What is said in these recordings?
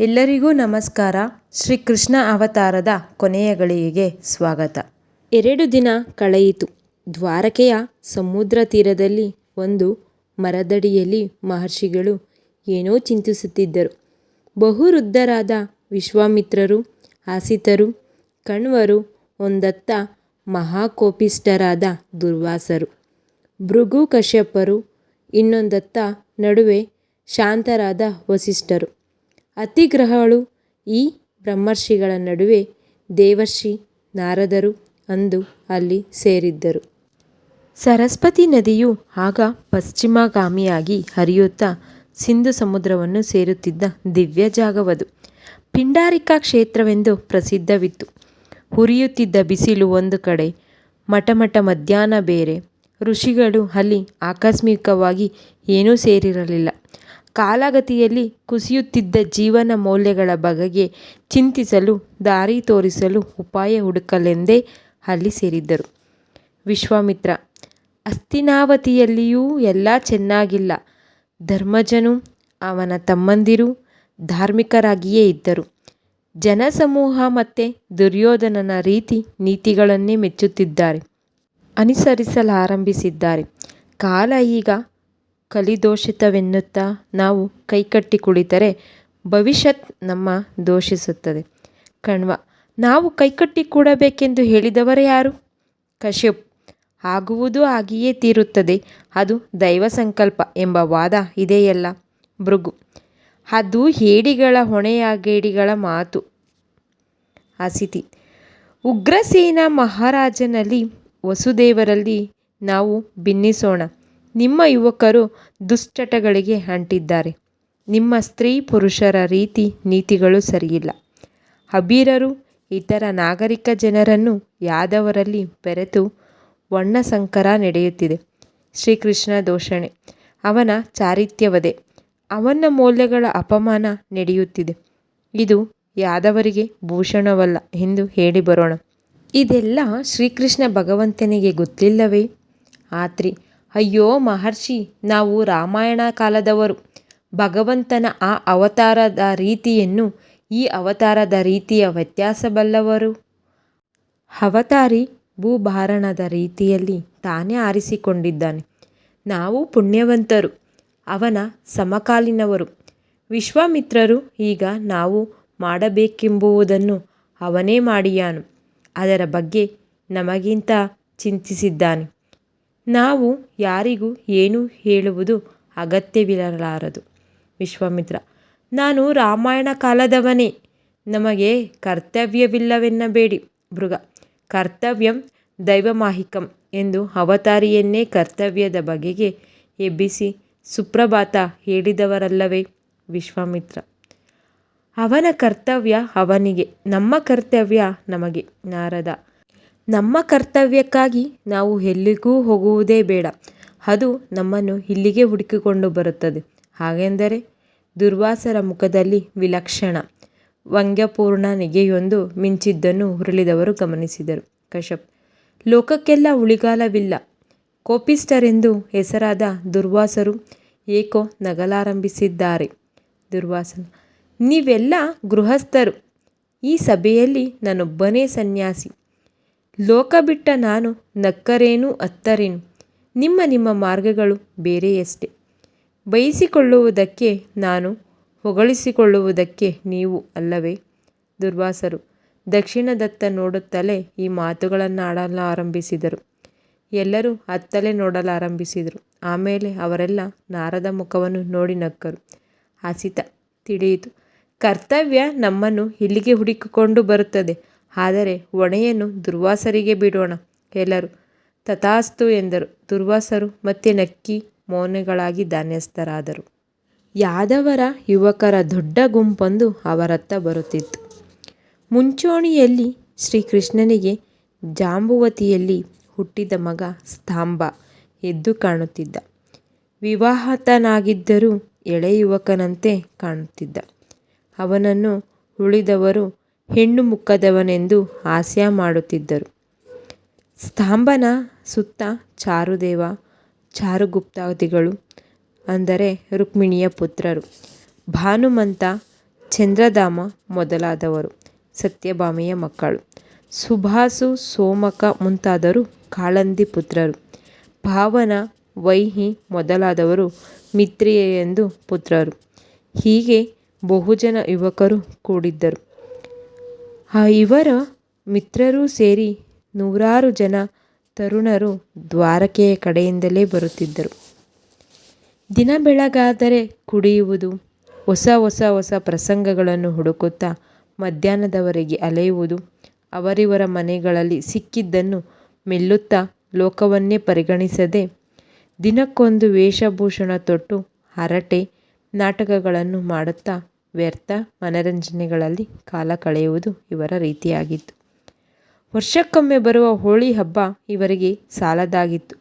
ಎಲ್ಲರಿಗೂ ನಮಸ್ಕಾರ. ಶ್ರೀ ಕೃಷ್ಣ ಅವತಾರದ ಕೊನೆಯ ಗಳಿಗೆ ಸ್ವಾಗತ. ಎರಡು ದಿನ ಕಳೆಯಿತು. ದ್ವಾರಕೆಯ ಸಮುದ್ರ ತೀರದಲ್ಲಿ ಒಂದು ಮರದಡಿಯಲ್ಲಿ ಮಹರ್ಷಿಗಳು ಏನೋ ಚಿಂತಿಸುತ್ತಿದ್ದರು. ಬಹುವೃದ್ಧರಾದ ವಿಶ್ವಾಮಿತ್ರರು, ಆಸಿತರು, ಕಣ್ವರು, ಒಂದತ್ತ ಮಹಾಕೋಪಿಷ್ಠರಾದ ದುರ್ವಾಸರು, ಭೃಗು ಕಶ್ಯಪರು, ಇನ್ನೊಂದತ್ತ ನಡುವೆ ಶಾಂತರಾದ ವಸಿಷ್ಠರು. ಅತಿಗ್ರಹಗಳು ಈ ಬ್ರಹ್ಮರ್ಷಿಗಳ ನಡುವೆ ದೇವರ್ಷಿ ನಾರದರು ಅಂದು ಅಲ್ಲಿ ಸೇರಿದ್ದರು. ಸರಸ್ವತಿ ನದಿಯು ಆಗ ಪಶ್ಚಿಮಗಾಮಿಯಾಗಿ ಹರಿಯುತ್ತಾ ಸಿಂಧು ಸಮುದ್ರವನ್ನು ಸೇರುತ್ತಿದ್ದ ದಿವ್ಯ ಜಾಗವದು. ಪಿಂಡಾರಿಕಾ ಕ್ಷೇತ್ರವೆಂದು ಪ್ರಸಿದ್ಧವಿತ್ತು. ಹುರಿಯುತ್ತಿದ್ದ ಬಿಸಿಲು ಒಂದು ಕಡೆ ಮಟಮಟ ಮಧ್ಯಾಹ್ನ ಬೇರೆ. ಋಷಿಗಳು ಅಲ್ಲಿ ಆಕಸ್ಮಿಕವಾಗಿ ಏನೂ ಸೇರಿರಲಿಲ್ಲ. ಕಾಲಗತಿಯಲ್ಲಿ ಕುಸಿಯುತ್ತಿದ್ದ ಜೀವನ ಮೌಲ್ಯಗಳ ಬಗೆಗೆ ಚಿಂತಿಸಲು, ದಾರಿ ತೋರಿಸಲು ಉಪಾಯ ಹುಡುಕಲೆಂದೇ ಅಲ್ಲಿ ಸೇರಿದ್ದರು. ವಿಶ್ವಾಮಿತ್ರ ಅಸ್ತಿನಾವತಿಯಲ್ಲಿಯೂ ಎಲ್ಲ ಚೆನ್ನಾಗಿಲ್ಲ. ಧರ್ಮಜನು, ಅವನ ತಮ್ಮಂದಿರು ಧಾರ್ಮಿಕರಾಗಿಯೇ ಇದ್ದರು. ಜನಸಮೂಹ ಮತ್ತು ದುರ್ಯೋಧನನ ರೀತಿ ನೀತಿಗಳನ್ನೇ ಮೆಚ್ಚುತ್ತಿದ್ದಾರೆ. ಅನುಸರಿಸಲಾರಂಭಿಸಿದ್ದಾರೆ. ಕಾಲ ಈಗ ಕಲಿದೋಷಿತವೆನ್ನುತ್ತಾ ನಾವು ಕೈಕಟ್ಟಿ ಕುಳಿತರೆ ಭವಿಷ್ಯತ್ ನಮ್ಮ ದೋಷಿಸುತ್ತದೆ. ಕಣ್ವ, ನಾವು ಕೈಕಟ್ಟಿ ಕೂಡಬೇಕೆಂದು ಹೇಳಿದವರು ಯಾರು? ಕಶ್ಯಪ್, ಆಗುವುದು ಆಗಿಯೇ ತೀರುತ್ತದೆ. ಅದು ದೈವ ಸಂಕಲ್ಪ ಎಂಬ ವಾದ ಇದೆಯಲ್ಲ. ಭೃಗು, ಅದು ಹೇಡಿಗಳ ಹೊಣೆಯಾಗೇಡಿಗಳ ಮಾತು. ಅಸಿತಿ, ಉಗ್ರಸೇನ ಮಹಾರಾಜನಲ್ಲಿ ವಸುದೇವರಲ್ಲಿ ನಾವು ಭಿನ್ನಿಸೋಣ. ನಿಮ್ಮ ಯುವಕರು ದುಶ್ಚಟಗಳಿಗೆ ಅಂಟಿದ್ದಾರೆ. ನಿಮ್ಮ ಸ್ತ್ರೀ ಪುರುಷರ ರೀತಿ ನೀತಿಗಳು ಸರಿಯಿಲ್ಲ. ಅಬೀರರು ಇತರ ನಾಗರಿಕ ಜನರನ್ನು ಯಾದವರಲ್ಲಿ ಬೆರೆತು ವರ್ಣಸಂಕರ ನಡೆಯುತ್ತಿದೆ. ಶ್ರೀಕೃಷ್ಣ ದೋಷಣೆ. ಅವನ ಚಾರಿತ್ಯವದೆ. ಅವನ ಮೌಲ್ಯಗಳ ಅಪಮಾನ ನಡೆಯುತ್ತಿದೆ. ಇದು ಯಾದವರಿಗೆ ಭೂಷಣವಲ್ಲ ಎಂದು ಹೇಳಿ ಬರೋಣ ಇದೆಲ್ಲ ಶ್ರೀಕೃಷ್ಣ ಭಗವಂತನಿಗೆ ಗೊತ್ತಿಲ್ಲವೇ? ಆತ್ರಿ ಅಯ್ಯೋ ಮಹರ್ಷಿ, ನಾವು ರಾಮಾಯಣ ಕಾಲದವರು. ಭಗವಂತನ ಆ ಅವತಾರದ ರೀತಿಯನ್ನು ಈ ಅವತಾರದ ರೀತಿಯ ವ್ಯತ್ಯಾಸ ಬಲ್ಲವರು ಅವತಾರಿ ಭೂಭಾರಣದ ರೀತಿಯಲ್ಲಿ ತಾನೇ ಆರಿಸಿಕೊಂಡಿದ್ದಾನೆ. ನಾವು ಪುಣ್ಯವಂತರು, ಅವನ ಸಮಕಾಲೀನವರು. ವಿಶ್ವಾಮಿತ್ರರು ಈಗ ನಾವು ಮಾಡಬೇಕೆಂಬುವುದನ್ನು ಅವನೇ ಮಾಡಿಯಾನು. ಅದರ ಬಗ್ಗೆ ನಮಗಿಂತ ಚಿಂತಿಸಿದ್ದಾನೆ. ನಾವು ಯಾರಿಗೂ ಏನೂ ಹೇಳುವುದು ಅಗತ್ಯವಿರಲಾರದು. ವಿಶ್ವಾಮಿತ್ರ, ನಾನು ರಾಮಾಯಣ ಕಾಲದವನೇ. ನಮಗೆ ಕರ್ತವ್ಯವಿಲ್ಲವೆನ್ನಬೇಡಿ. ಮೃಗ, ಕರ್ತವ್ಯಂ ದೈವಮಾಹಿಕಂ ಎಂದು ಅವತಾರಿಯನ್ನೇ ಕರ್ತವ್ಯದ ಬಗೆಗೆ ಎಬ್ಬಿಸಿ ಸುಪ್ರಭಾತ ಹೇಳಿದವರಲ್ಲವೇ ವಿಶ್ವಾಮಿತ್ರ. ಅವನ ಕರ್ತವ್ಯ ಅವನಿಗೆ, ನಮ್ಮ ಕರ್ತವ್ಯ ನಮಗೆ ನಾರದ. ನಮ್ಮ ಕರ್ತವ್ಯಕ್ಕಾಗಿ ನಾವು ಎಲ್ಲಿಗೂ ಹೋಗುವುದೇ ಬೇಡ. ಅದು ನಮ್ಮನ್ನು ಇಲ್ಲಿಗೆ ಹುಡುಕಿಕೊಂಡು ಬರುತ್ತದೆ. ಹಾಗೆಂದರೆ ದುರ್ವಾಸರ ಮುಖದಲ್ಲಿ ವಿಲಕ್ಷಣ ವ್ಯಂಗ್ಯಪೂರ್ಣ ನಿಗೆಯೊಂದು ಮಿಂಚಿದ್ದನ್ನು ಉರುಳಿದವರು ಗಮನಿಸಿದರು. ಕಶ್ಯಪ್, ಲೋಕಕ್ಕೆಲ್ಲ ಉಳಿಗಾಲವಿಲ್ಲ. ಕೋಪಿಸ್ಟರೆಂದು ಹೆಸರಾದ ದುರ್ವಾಸರು ಏಕೋ ನಗಲಾರಂಭಿಸಿದ್ದಾರೆ. ದುರ್ವಾಸನ ನೀವೆಲ್ಲ ಗೃಹಸ್ಥರು. ಈ ಸಭೆಯಲ್ಲಿ ನಾನೊಬ್ಬನೇ ಸನ್ಯಾಸಿ. ಲೋಕ ಬಿಟ್ಟ ನಾನು ನಕ್ಕರೇನು ಅತ್ತರೇನು? ನಿಮ್ಮ ನಿಮ್ಮ ಮಾರ್ಗಗಳು ಬೇರೆಯಷ್ಟೆ. ಬಯಸಿಕೊಳ್ಳುವುದಕ್ಕೆ ನಾನು ಹೊಗಳಿಸಿಕೊಳ್ಳುವುದಕ್ಕೆ ನೀವು ಅಲ್ಲವೇ? ದುರ್ವಾಸರು ದಕ್ಷಿಣದತ್ತ ನೋಡುತ್ತಲೇ ಈ ಮಾತುಗಳನ್ನು ಆಡಲಾರಂಭಿಸಿದರು ಎಲ್ಲರೂ ಅತ್ತಲೇ ನೋಡಲಾರಂಭಿಸಿದರು. ಆಮೇಲೆ ಅವರೆಲ್ಲ ನಾರದ ಮುಖವನ್ನು ನೋಡಿ ನಕ್ಕರು. ಹಸಿತ, ತಿಳಿಯಿತು. ಕರ್ತವ್ಯ ನಮ್ಮನ್ನು ಇಲ್ಲಿಗೆ ಹುಡುಕಿಕೊಂಡು ಬರುತ್ತದೆ. ಆದರೆ ಹೊಣೆಯನ್ನು ದುರ್ವಾಸರಿಗೆ ಬಿಡೋಣ, ಎಲ್ಲರೂ. ತಥಾಸ್ತು ಎಂದರು. ದುರ್ವಾಸರು ಮತ್ತೆ ನಕ್ಕಿ ಮೌನಗಳಾಗಿ ಧಾನ್ಯಸ್ಥರಾದರು. ಯಾದವರ ಯುವಕರ ದೊಡ್ಡ ಗುಂಪೊಂದು ಅವರತ್ತ ಬರುತ್ತಿತ್ತು. ಮುಂಚೂಣಿಯಲ್ಲಿ ಶ್ರೀಕೃಷ್ಣನಿಗೆ ಜಾಂಬುವತಿಯಲ್ಲಿ ಹುಟ್ಟಿದ ಮಗ ಸ್ತಂಭ ಎದ್ದು ಕಾಣುತ್ತಿದ್ದ. ವಿವಾಹತನಾಗಿದ್ದರೂ ಎಳೆ ಯುವಕನಂತೆ ಕಾಣುತ್ತಿದ್ದ. ಅವನನ್ನು ಉಳಿದವರು ಹೆಣ್ಣು ಮುಖದವನೆಂದು ಹಾಸ್ಯ ಮಾಡುತ್ತಿದ್ದರು. ಸ್ತಂಭನ ಸುತ್ತ ಚಾರುದೇವ, ಚಾರುಗುಪ್ತಾದಿಗಳು, ಅಂದರೆ ರುಕ್ಮಿಣಿಯ ಪುತ್ರರು. ಭಾನುಮಂತ ಚಂದ್ರಧಾಮ ಮೊದಲಾದವರು, ಸತ್ಯಭಾಮೆಯ ಮಕ್ಕಳು. ಸುಭಾಸು ಸೋಮಕ ಮುಂತಾದವರು ಕಾಳಂದಿ ಪುತ್ರರು. ಭಾವನ ವೈಹಿ ಮೊದಲಾದವರು ಮಿತ್ರಿಯೆಂದು ಪುತ್ರರು. ಹೀಗೆ ಬಹುಜನ ಯುವಕರು ಕೂಡಿದ್ದರು. ಆ ಇವರ ಮಿತ್ರರೂ ಸೇರಿ ನೂರಾರು ಜನ ತರುಣರು ದ್ವಾರಕೆಯ ಕಡೆಯಿಂದಲೇ ಬರುತ್ತಿದ್ದರು. ದಿನ ಬೆಳಗಾದರೆ ಕುಡಿಯುವುದು, ಹೊಸ ಹೊಸ ಹೊಸ ಪ್ರಸಂಗಗಳನ್ನು ಹುಡುಕುತ್ತಾ ಮಧ್ಯಾಹ್ನದವರೆಗೆ ಅಲೆಯುವುದು, ಅವರಿವರ ಮನೆಗಳಲ್ಲಿ ಸಿಕ್ಕಿದ್ದನ್ನು ಮೆಲ್ಲುತ್ತಾ ಲೋಕವನ್ನೇ ಪರಿಗಣಿಸದೆ ದಿನಕ್ಕೊಂದು ವೇಷಭೂಷಣ ತೊಟ್ಟು ಹರಟೆ ನಾಟಕಗಳನ್ನು ಮಾಡುತ್ತಾ ವ್ಯರ್ಥ ಮನರಂಜನೆಗಳಲ್ಲಿ ಕಾಲ ಕಳೆಯುವುದು ಇವರ ರೀತಿಯಾಗಿತ್ತು. ವರ್ಷಕ್ಕೊಮ್ಮೆ ಬರುವ ಹೋಳಿ ಹಬ್ಬ ಇವರಿಗೆ ಸಾಲದಾಗಿತ್ತು.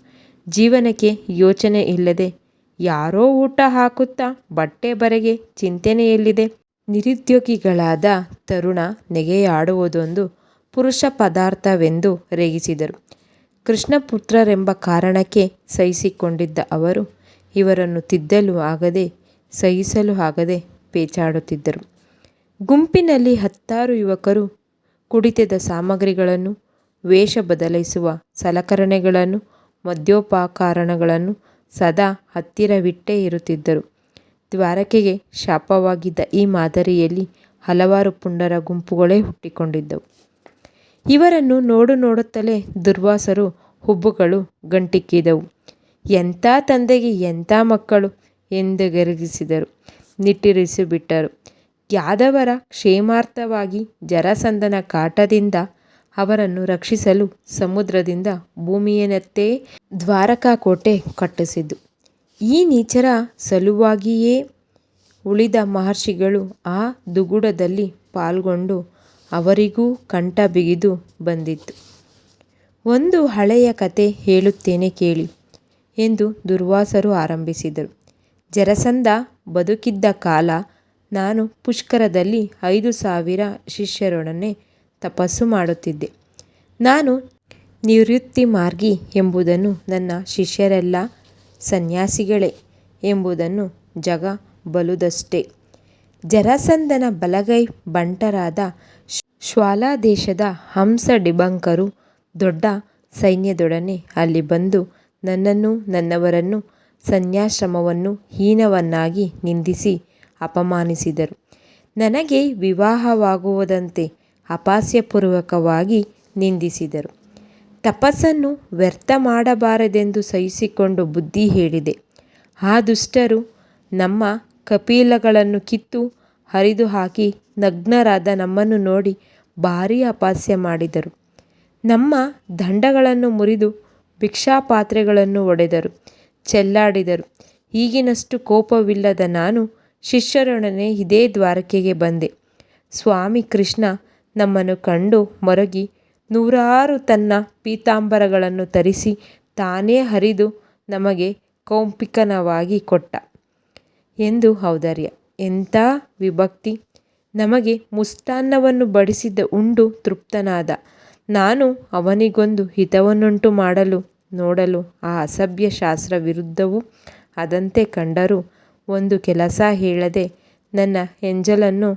ಜೀವನಕ್ಕೆ ಯೋಚನೆ ಇಲ್ಲದೆ ಯಾರೋ ಊಟ ಹಾಕುತ್ತಾ ಬಟ್ಟೆ ಬರೆಗೆ ಚಿಂತನೆಯಲ್ಲಿದೆ. ನಿರುದ್ಯೋಗಿಗಳಾದ ತರುಣ ನೆಗೆಯಾಡುವುದೊಂದು ಪುರುಷ ಪದಾರ್ಥವೆಂದು ರೇಗಿಸಿದರು. ಕೃಷ್ಣಪುತ್ರರೆಂಬ ಕಾರಣಕ್ಕೆ ಸಹಿಸಿಕೊಂಡಿದ್ದ ಅವರು ಇವರನ್ನು ತಿದ್ದಲು ಆಗದೆ ಸಹಿಸಲು ಆಗದೆ ಪೇಚಾಡುತ್ತಿದ್ದರು. ಗುಂಪಿನಲ್ಲಿ ಹತ್ತಾರು ಯುವಕರು ಕುಡಿತದ ಸಾಮಗ್ರಿಗಳನ್ನು, ವೇಷ ಬದಲಿಸುವ ಸಲಕರಣೆಗಳನ್ನು, ಮದ್ಯೋಪಕರಣಗಳನ್ನು ಸದಾ ಹತ್ತಿರವಿಟ್ಟೇ ಇರುತ್ತಿದ್ದರು. ದ್ವಾರಕೆಗೆ ಶಾಪವಾಗಿದ್ದ ಈ ಮಾದರಿಯಲ್ಲಿ ಹಲವಾರು ಪುಂಡರ ಗುಂಪುಗಳೇ ಹುಟ್ಟಿಕೊಂಡಿದ್ದವು. ಇವರನ್ನು ನೋಡು ನೋಡುತ್ತಲೇ ದುರ್ವಾಸರು ಹುಬ್ಬುಗಳು ಗಂಟಿಕ್ಕಿದವು. ಎಂಥ ತಂದೆಗೆ ಎಂಥ ಮಕ್ಕಳು ಎಂದು ಗರ್ಜಿಸಿದರು ನಿಟ್ಟುರಿಸಿಬಿಟ್ಟರು. ಯಾದವರ ಕ್ಷೇಮಾರ್ಥವಾಗಿ ಜರಸಂದನ ಕಾಟದಿಂದ ಅವರನ್ನು ರಕ್ಷಿಸಲು ಸಮುದ್ರದಿಂದ ಭೂಮಿಯನ್ನತ್ತೇ ದ್ವಾರಕಾ ಕೋಟೆ ಕಟ್ಟಿಸಿದ್ದು. ಈ ನೀಚರ ಸಲುವಾಗಿಯೇ ಉಳಿದ ಮಹರ್ಷಿಗಳು ಆ ದುಗುಡದಲ್ಲಿ ಪಾಲ್ಗೊಂಡು ಅವರಿಗೂ ಕಂಠ ಬಿಗಿದು ಬಂದಿತ್ತು. ಒಂದು ಹಳೆಯ ಕತೆ ಹೇಳುತ್ತೇನೆ ಕೇಳಿ ಎಂದು ದುರ್ವಾಸರು ಆರಂಭಿಸಿದರು. ಜರಸಂಧ ಬದುಕಿದ್ದ ಕಾಲ ನಾನು ಪುಷ್ಕರದಲ್ಲಿ ಐದು ಸಾವಿರ ಶಿಷ್ಯರೊಡನೆ ತಪಸ್ಸು ಮಾಡುತ್ತಿದ್ದೆ. ನಾನು ನಿವೃತ್ತಿ ಮಾರ್ಗಿ ಎಂಬುದನ್ನು ನನ್ನ ಶಿಷ್ಯರೆಲ್ಲ ಸನ್ಯಾಸಿಗಳೇ ಎಂಬುದನ್ನು ಜಗ ಬಲುದಷ್ಟೇ. ಜರಾಸಂಧನ ಬಲಗೈ ಬಂಟರಾದ ಹಂಸ ಡಿಬಂಕರು ದೊಡ್ಡ ಸೈನ್ಯದೊಡನೆ ಅಲ್ಲಿ ಬಂದು ನನ್ನನ್ನು ನನ್ನವರನ್ನೂ ಸನ್ಯಾಶ್ರಮವನ್ನು ಹೀನವನ್ನಾಗಿ ನಿಂದಿಸಿ ಅಪಮಾನಿಸಿದರು. ನನಗೆ ವಿವಾಹವಾಗುವುದಂತೆ ಅಪಾಸ್ಯಪೂರ್ವಕವಾಗಿ ನಿಂದಿಸಿದರು. ತಪಸ್ಸನ್ನು ವ್ಯರ್ಥ ಮಾಡಬಾರದೆಂದು ಸಹಿಸಿಕೊಂಡು ಬುದ್ಧಿ ಹೇಳಿದೆ. ಆ ದುಷ್ಟರು ನಮ್ಮ ಕಪಿಲಗಳನ್ನು ಕಿತ್ತು ಹರಿದು ಹಾಕಿ ನಗ್ನರಾದ ನಮ್ಮನ್ನು ನೋಡಿ ಭಾರೀ ಅಪಾಸ್ಯ ಮಾಡಿದರು. ನಮ್ಮ ದಂಡಗಳನ್ನು ಮುರಿದು ಭಿಕ್ಷಾಪಾತ್ರೆಗಳನ್ನು ಒಡೆದರು. ಚೆಲ್ಲಾಡಿದರು. ಈಗಿನಷ್ಟು ಕೋಪವಿಲ್ಲದ ನಾನು ಶಿಷ್ಯರೊಡನೆ ಇದೇ ದ್ವಾರಕೆಗೆ ಬಂದೆ. ಸ್ವಾಮಿ ಕೃಷ್ಣ ನಮ್ಮನ್ನು ಕಂಡು ಮರಗಿ ನೂರಾರು ತನ್ನ ಪೀತಾಂಬರಗಳನ್ನು ತರಿಸಿ ತಾನೇ ಹರಿದು ನಮಗೆ ಕೌಪಿಕನವಾಗಿ ಕೊಟ್ಟ. ಎಂದು ಔದಾರ್ಯ. ಎಂಥ ವಿಭಕ್ತಿ. ನಮಗೆ ಮುಷ್ಟಾನ್ನವನ್ನು ಬಡಿಸಿದ ಉಂಡು ತೃಪ್ತನಾದ. ನಾನು ಅವನಿಗೊಂದು ಹಿತವನ್ನುಂಟು ಮಾಡಲು ನೋಡಲು ಆ ಅಸಭ್ಯ ಶಾಸ್ತ್ರ ವಿರುದ್ಧವೂ ಅದಂತೆ ಕಂಡರೂ ಒಂದು ಕೆಲಸ ಹೇಳದೆ, ನನ್ನ ಎಂಜಲನ್ನು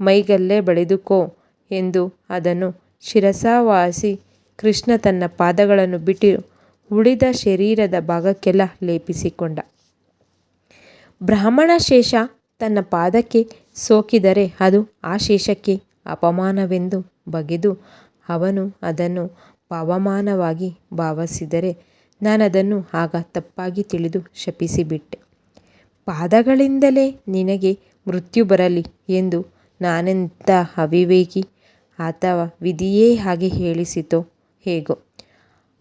ಮೈಗಲ್ಲೇ ಬಳಿದುಕೋ ಎಂದು ಅದನ್ನು ಶಿರಸಾವಹಿಸಿ ಕೃಷ್ಣ ತನ್ನ ಪಾದಗಳನ್ನು ಬಿಟ್ಟು ಉಳಿದ ಶರೀರದ ಭಾಗಕ್ಕೆಲ್ಲ ಲೇಪಿಸಿಕೊಂಡ. ಬ್ರಾಹ್ಮಣ ಶೇಷ ತನ್ನ ಪಾದಕ್ಕೆ ಸೋಕಿದರೆ ಅದು ಆ ಶೇಷಕ್ಕೆ ಅಪಮಾನವೆಂದು ಬಗೆದು ಅವನು ಅದನ್ನು ಪವಮಾನವಾಗಿ ಭಾವಿಸಿದರೆ ನಾನದನ್ನು ಆಗ ತಪ್ಪಾಗಿ ತಿಳಿದು ಶಪಿಸಿಬಿಟ್ಟೆ. ಪಾದಗಳಿಂದಲೇ ನಿನಗೆ ಮೃತ್ಯು ಬರಲಿ ಎಂದು ನಾನೆಂತ ಅವಿವೇಕಿ ಅಥವಾ ವಿಧಿಯೇ ಹಾಗೆ ಹೇಳಿಸಿತೋ ಹೇಗೋ.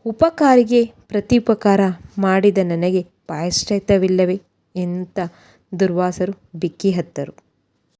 ಉಪಕಾರಿಗೆ ಪ್ರತಿಪಕಾರ ಮಾಡಿದ ನನಗೆ ಪ್ರಾಯಶ್ಚಿತ್ತವಿಲ್ಲವೇ ಎಂತ ದುರ್ವಾಸರು, ಬಿಕ್ಕಿ ಹತ್ತರು.